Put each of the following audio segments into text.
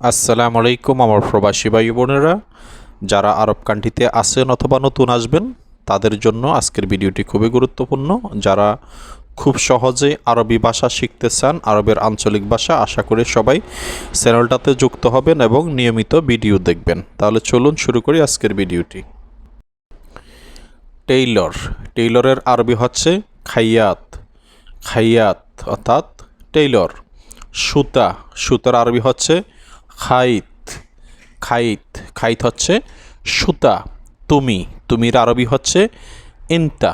আসসালামু আলাইকুম আমার প্রবাসী ভাই বোনেরা। যারা আরব কান্ট্রিতে আসেন অথবা নতুন আসবেন, তাদের জন্য আজকের ভিডিওটি খুবই গুরুত্বপূর্ণ। যারা খুব সহজে আরবি ভাষা শিখতে চান, আরবের আঞ্চলিক ভাষা, আশা করে সবাই চ্যানেলটাতে যুক্ত হবেন এবং নিয়মিত ভিডিও দেখবেন। তাহলে চলুন শুরু করি আজকের ভিডিওটি। টেইলর, টেইলরের আরবি হচ্ছে খাইয়াত। খাইয়াত অর্থাৎ টেইলর। সুতা, সুতার আরবি হচ্ছে খাইত খাইত খাইত হচ্ছে সুতা, তুমি, তুমির আরবি হচ্ছে ইনতা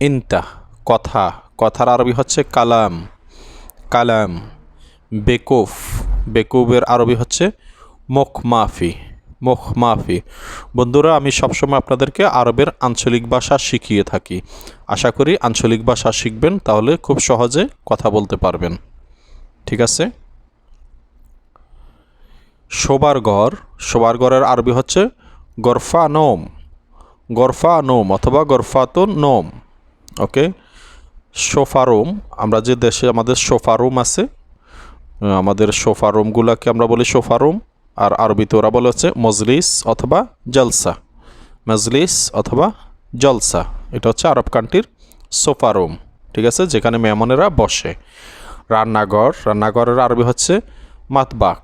ইনতা, কথা, কথার আরবি হচ্ছে কালাম কালাম, বেকুফ বেকুবের আরবি হচ্ছে মুখ মাফি মুখ মাফি। বন্ধুরা, আমি সবসময় আপনাদেরকে আরবের আঞ্চলিক ভাষা শিখিয়ে থাকি। আশা করি আঞ্চলিক ভাষা শিখবেন, তাহলে খুব সহজে কথা বলতে পারবেন। ঠিক আছে? শোবার ঘর শোবার ঘরের আরবি হচ্ছে গরফা নোম গরফা নোম অথবা গরফাতো নোম ওকে? সোফা রুম আমরা যে দেশে আমাদের সোফা রুম আছে আমাদের সোফা রুমগুলোকে আমরা বলি সোফা রুম আর আরবিতে ওরা বলে হচ্ছে মজলিস অথবা জলসা, মজলিস অথবা জলসা, এটা হচ্ছে আরব কান্ট্রির সোফা রুম ঠিক আছে? যেখানে মেহমানেরা বসে। রান্নাঘর, রান্নাঘরের আরবি হচ্ছে মাতবাক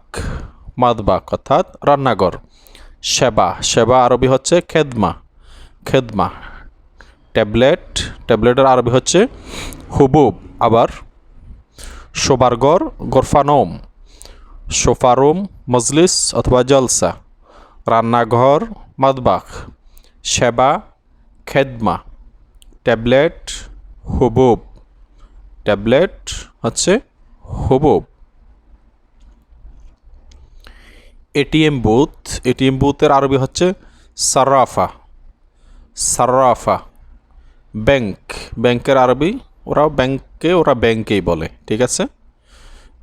মাতবাক অর্থাৎ রান্নাঘর। সেবা সেবা আরবি হচ্ছে খেদমা খেদমা। ট্যাবলেট, ট্যাবলেটের আরবি হচ্ছে হুবুব, আবার শোবার ঘর গরফানোম সোফারুম মজলিস অথবা জলসা। রান্নাঘর মাদবাখ সেবা, খেদমা। ট্যাবলেট, হুবুব। ট্যাবলেট হচ্ছে হুবুব। এটিএম বুথ, এটিএম বুথের আরবি হচ্ছে সার্রাফা সার্রাফা ব্যাংক, ব্যাংকের আরবি, ওরা ব্যাংকে, ওরা ব্যাংকেই বলে, ঠিক আছে?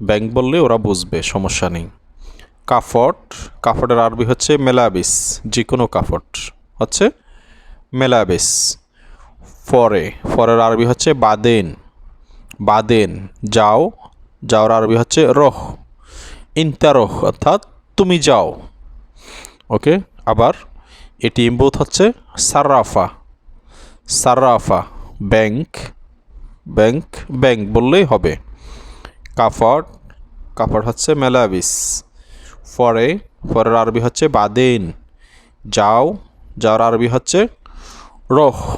ব্যাংক বললে ওরা বুঝবে, সমস্যা নেই। কাফট, কাফটের আরবি হচ্ছে মেলাবিস যে কোনো কাফট, হচ্ছে মেলাবিস। ফরে, ফরের আরবি হচ্ছে বাদেন বাদেন, যাও, যাওয়ার আরবি হচ্ছে রহ, ইন্তারহ, অর্থাৎ তুমি যাও। ওকে, আবার এটিএম বুথ হচ্ছে সার্রাফা সার্রাফা ব্যাংক ব্যাংক ব্যাংক বললেই হবে। কাফট কাফট হচ্ছে মেলাবিস। ফরে ফরের আরবি হচ্ছে বাদেন। যাও যাওয়ার আরবি হচ্ছে রহ।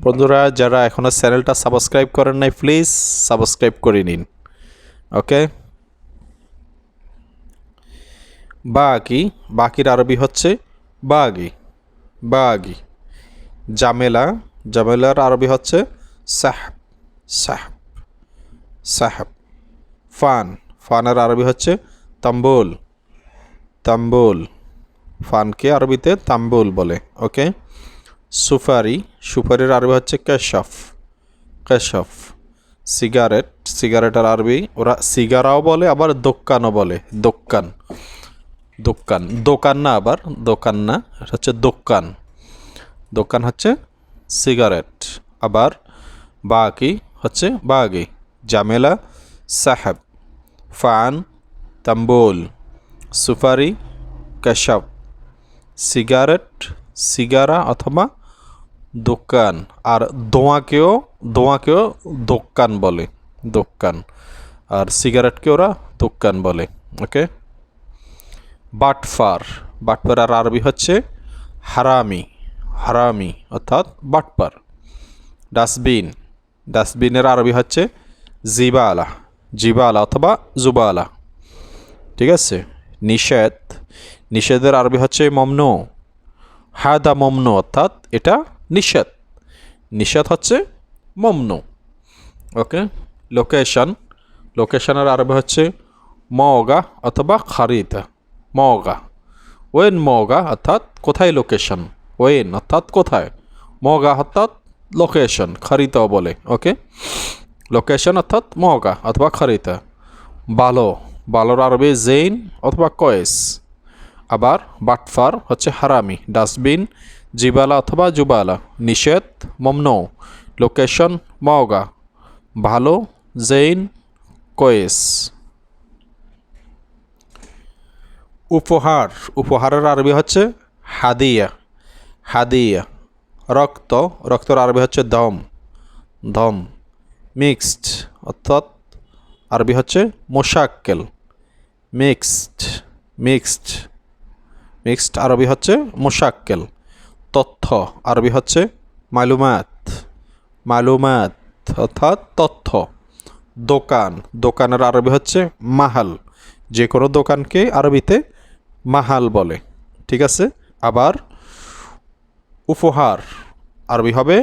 বন্ধুরা, যারা এখনও চ্যানেলটা সাবস্ক্রাইব করেন নাই, প্লিজ সাবস্ক্রাইব করে নিন। ওকে? বাকি বাকির আরবি হচ্ছে বাগি বাগি। জামেলা, জামেলার আরবি হচ্ছে সাহব সাহব সাহব। ফান, ফানের আরবি হচ্ছে তাম্বুল তাম্বুল। ফানকে আরবিতে তাম্বুল বলে, ওকে? সুপারি, সুপারির আরবি হচ্ছে কেশফ কেশফ। সিগারেট, সিগারেটের আরবি, ওরা সিগারাও বলে, আবার দোকানও বলে দোকান দোকান। দোকান না আবার, দোকান না হচ্ছে দোকান। দোকান হচ্ছে সিগারেট। আবার বাকি হচ্ছে বাগি। জামেলা, সাহেব, ফান, তাম্বুল, সুপারি, কেশব। সিগারেট, সিগারা অথবা দোকান। আর দোঁয়াকেও দোঁয়াকেও দোকান বলে, দোকান। আর সিগারেটকে ওরা দোকান বলে, ওকে? বাটফার। বাটপার আরবি হচ্ছে হারামি। হারামি অর্থাৎ বাটপার ডাস্টবিন। ডাস্টবিনের আরবি হচ্ছে জিবালা। জিবালা অথবা জুবালা। ঠিক আছে? নিষেধ। নিষেধের আরবি হচ্ছে মমনু। হাদা মমনু অর্থাৎ এটা নিষেধ। নিষেধ হচ্ছে মমনু। ওকে? লোকেশন। লোকেশনের আরবি হচ্ছে মগা অথবা খারিদা। মগা। ওয়েন মগা, অর্থাৎ কোথায় লোকেশন ওয়েন, অর্থাৎ কোথায়? মগা, অর্থাৎ লোকেশন খারিতাও বলে ওকে লোকেশন অর্থাৎ মগা, অথবা খারিতা। ভালো ভালোর আরবি জেইন অথবা কয়েস। আবার বাটফার হচ্ছে হারামি, ডাস্টবিন, জিবালা অথবা জুবালা, নিষেধ, মমনো। লোকেশন মগা। ভালো জেইন, কয়েস। উপহার, উপহারের আরবি হচ্ছে হাদিয়া হাদিয়া। রক্ত, রক্তর আরবি হচ্ছে দম দম। মিক্সড, অর্থাৎ আরবি হচ্ছে মোশাক্কেল, মিক্সড মিক্সড। মিক্সড আরবি হচ্ছে মোশাক্কেল। তথ্য আরবি হচ্ছে মালুমাত মালুমাত, অর্থাৎ তথ্য। দোকান, দোকানের আরবি হচ্ছে মাহাল। যে কোনো দোকানকে আরবিতে মাহাল বলে, ঠিক আছে? আবার উপহার, আরবি হবে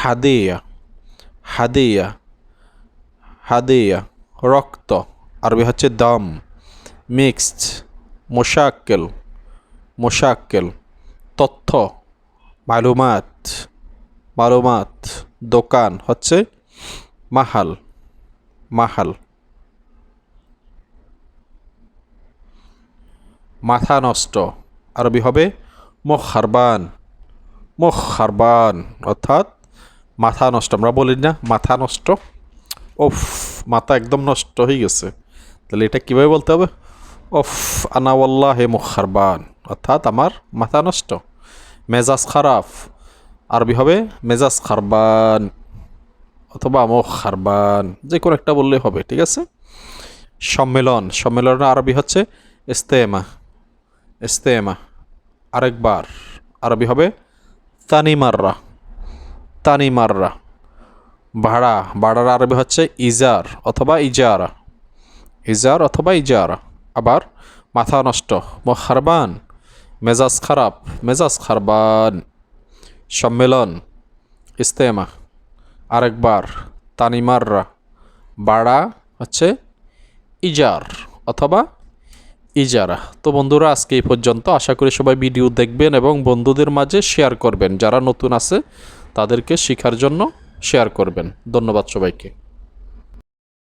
হাদেয়া হাদেয়া হাদেয়া, রক্ত, আরবি হচ্ছে দম, মিক্সড, মোশাক্কেল মোশাক্কেল, তথ্য, মালুমাত মালুমাত, দোকান হচ্ছে মাহাল মাহাল। মাথা নষ্ট। আরবি হবে মুখ হারবান মুখ হারবান অর্থাৎ মাথা নষ্ট। আমরা বলি না মাথা নষ্ট। ওফ, মাথা একদম নষ্ট হয়ে গেছে। তাহলে এটা কীভাবে বলতে হবে? ওফ আনাওয়াল্লাহ হে মুখ হারবান অর্থাৎ আমার মাথা নষ্ট। মেজাজ খারাপ। আরবি হবে মেজাজ খারবান অথবা মুখ খারবান যে কোনো একটা বললেই হবে, ঠিক আছে? সম্মেলন। সম্মেলনের আরবি হচ্ছে ইস্তেমা। ইস্তেমা আরেকবার আরবি হবে তানিমাররা তানিমাররা। ভাড়া, ভাড়ার আরবি হচ্ছে ইজার অথবা ইজারা। ইজার অথবা ইজারা। আবার মাথা নষ্ট খারবান মেজাজ খারাপ, মেজাজ খারবান। সম্মেলন, ইস্তেমা আরেকবার তানিমাররা। বাড়া হচ্ছে ইজার অথবা ইজারা। তো বন্ধুরা, আজকে এই পর্যন্ত। আশা করি সবাই ভিডিও দেখবেন এবং বন্ধুদের মাঝে শেয়ার করবেন। যারা নতুন আছে, তাদেরকে শেখার জন্য শেয়ার করবেন। ধন্যবাদ সবাইকে।